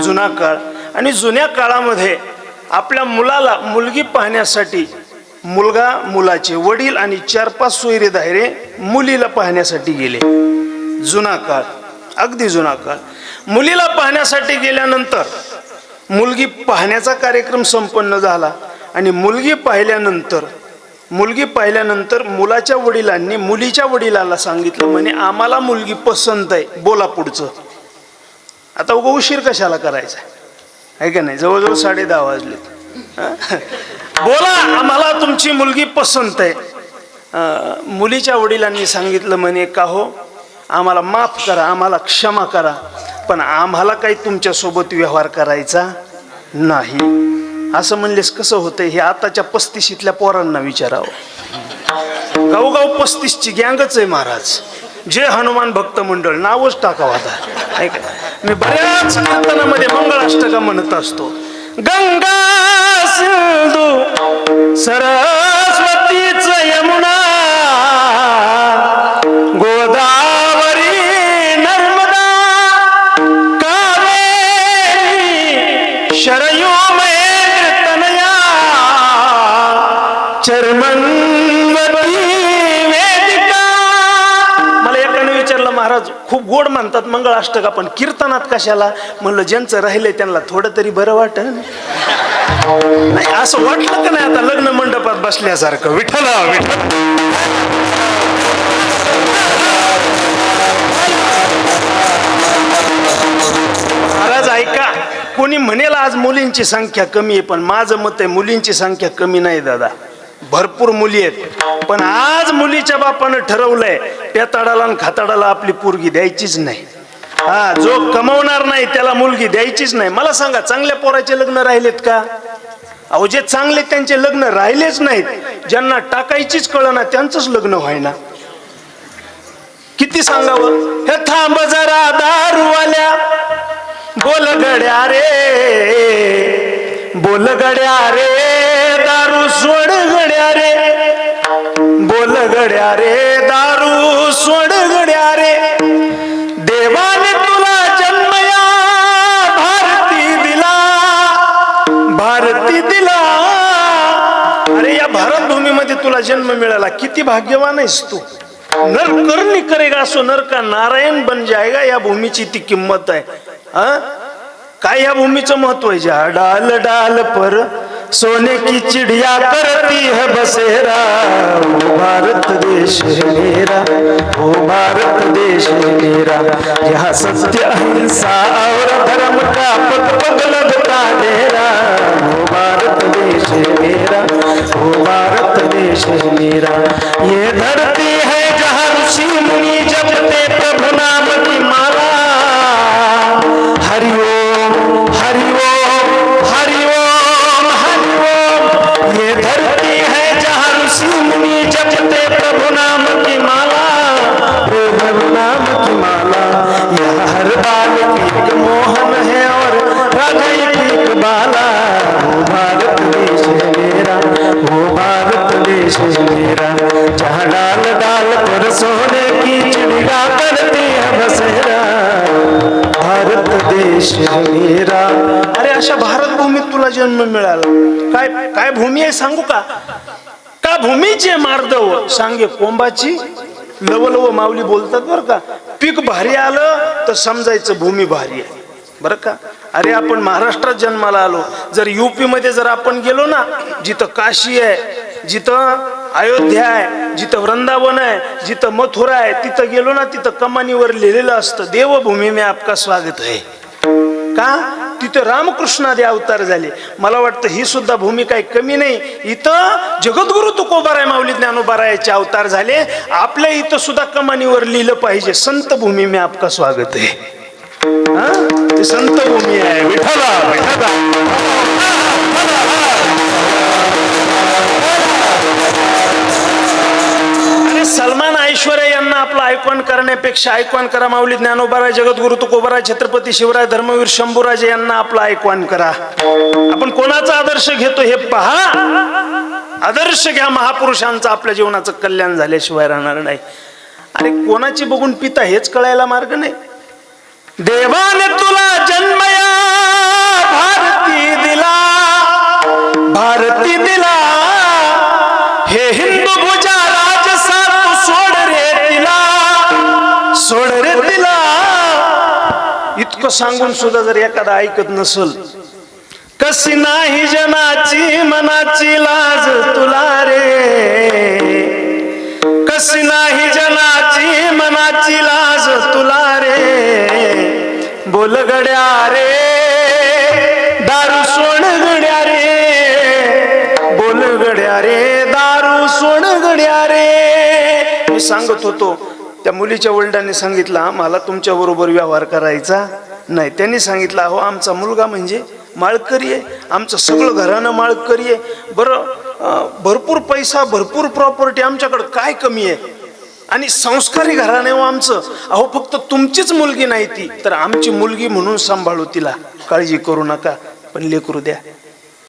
जुना काळ. आणि जुन्या काळामध्ये आपल्या मुलाला मुलगी पाहण्यासाठी मुलगा मुलाचे वडील आणि चार पाच सोयरे दायरे मुलीला पाहण्यासाठी गेले. जुना काळ. अगदी जुना काळ. मुलीला पाहण्यासाठी गेल्यानंतर मुलगी पाहण्याचा कार्यक्रम संपन्न झाला आणि मुलगी पाहिल्यानंतर मुलगी पाहिल्यानंतर मुलाच्या वडिलांनी मुलीच्या वडिलाला सांगितलं म्हणे आम्हाला मुलगी पसंत आहे. बोला पुढचं. आता उगा उशीर कशाला करायचा? आहे का नाही? जवळजवळ साडे दहा वाजले. बोला आम्हाला तुमची मुलगी पसंत आहे. मुलीच्या वडिलांनी सांगितलं म्हणे का हो? आम्हाला माफ करा आम्हाला क्षमा करा पण आम्हाला काही तुमच्यासोबत व्यवहार करायचा नाही. असं म्हणलेस कसं होतंय? हे आताच्या पस्तीशीतल्या पोरांना विचारावं. गाऊ पस्तीसची गँगच आहे महाराज. जे हनुमान भक्त मंडळ नावच टाकावं आता. ऐक. मी बऱ्याच कीर्तनामध्ये मंगळाष्टका म्हणत असतो. गंगा सिंधू सरस्वतीच यमुना गोदावरी नर्मदा कावेरी शरयू मे तनया चर्मन महाराज खूप गोड मानतात मंगळ अष्टका पण कीर्तनात कशाला? म्हणलं ज्यांचं राहिलंय त्यांना थोडं तरी बरं वाटत नाही असं वाटलं का नाही आता लग्न मंडपात बसल्यासारखं? विठ्ठला विठ्ठल. महाराज ऐका कोणी म्हणेल आज मुलींची संख्या कमी आहे पण माझं मत आहे मुलींची संख्या कमी नाही दादा. भरपूर मुली आहेत. पण आज मुलीच्या बापानं ठरवलंय पेताडाला आणि खाताडाला आपली पोरगी द्यायचीच नाही. हा जो कमवणार नाही त्याला मुलगी द्यायचीच नाही. मला सांगा चांगल्या पोराचे लग्न राहिलेत का? अहो जे चांगले त्यांचे लग्न राहिलेच नाहीत ज्यांना टाकायचीच कळना त्यांचंच लग्न व्हायना. किती सांगावं? हे थांब जरा दारूवाल्या. बोल गड्या रे बोल गड्या रे. सोड गड्या रे. बोल गड्या रे दारू सोड गड्या रे. देवाने तुला जन्म या भारती दिला. भारती दिला. अरे या भारत भूमीमध्ये तुला जन्म मिळाला. किती भाग्यवान आहेस तू. नरकर्णी करेगा सो नर का नारायण बन जायगा या भूमीची ती किंमत आहे. हा? काय या भूमीचं महत्त्व आहे? जा डाल डाल पर सोने की चिड़िया करती है बसेरा। वो भारत देश है मेरा वो भारत देश है मेरा। यहाँ सत्य अहिंसा और धर्म का पद पद लगता भारत देश जहाँ डाल डाल पर सोने की चिड़िया करती है बसेरा। भारत देश मेरा। अरे अशा भारत भूमीत तुला जन्म मिळाला. काय काय भूमी आहे सांगू का? का भूमीचे मार्दव? सांगे कोंबाची? लव लव माऊली बोलतात बरं का. पीक भारी आलं तर समजायचं भूमी भारी आहे. बरं का? अरे आपण महाराष्ट्रात जन्माला आलो. जर युपी मध्ये जर आपण गेलो ना जिथं काशी आहे जिथं अयोध्या आहे जिथं वृंदावन आहे जिथं मथुरा आहे तिथं गेलो ना तिथं कमानीवर लिहिलेलं असतं देवभूमी में आपका स्वागत आहे का? तिथं रामकृष्णादे अवतार झाले. मला वाटतं ही सुद्धा भूमी काही कमी नाही. इथं जगद्गुरु तुकोबाराय माऊली ज्ञानोबारायाचे अवतार झाले. आपल्या इथं सुद्धा कमानीवर लिहिलं पाहिजे संत भूमी में आपका स्वागत आहे हा? ते संत भूमी आहे. विठला विठला ऐकवण करण्यापेक्षा ऐकवण करा माऊली ज्ञानोबाराय जगद्गुरु तुकोबाराय छत्रपती शिवराय धर्मवीर शंभूराजे यांना आपलं ऐकवण करा. आपण कोणाचा आदर्श घेतो हे पहा. आदर्श घ्या महापुरुषांचं आपल्या जीवनाचं कल्याण झाल्याशिवाय राहणार नाही. अरे कोणाची बघून पिता हेच कळायला मार्ग नाही. देवाने तुला जन्मया भारती दिला भारती दिला हे इतकं सांगून सुद्धा जर एखादा ऐकत नसल कशी नाही जनाची मनाची लाज तुला रे. कशी नाही जनाची मनाची लाज तुला रे. बोल गड्या रे दारू सोड गड्या रे. बोल गड्या रे दारू सोड गड्या रे. मी सांगत होतो त्या मुलीच्या वडिलांनी सांगितलं मला तुमच्या बरोबर व्यवहार करायचा नाही त्यांनी सांगितलं अहो आमचा मुलगा म्हणजे माळकरी आहे. आमचं सगळं घरानं माळकरी आहे. बरं भरपूर पैसा भरपूर प्रॉपर्टी आमच्याकडं काय कमी आहे? आणि संस्कारी घराणे हो आमचं. अहो फक्त तुमचीच मुलगी नाही ती. तर आमची मुलगी म्हणून सांभाळू तिला. काळजी करू नका पण लेकरू द्या.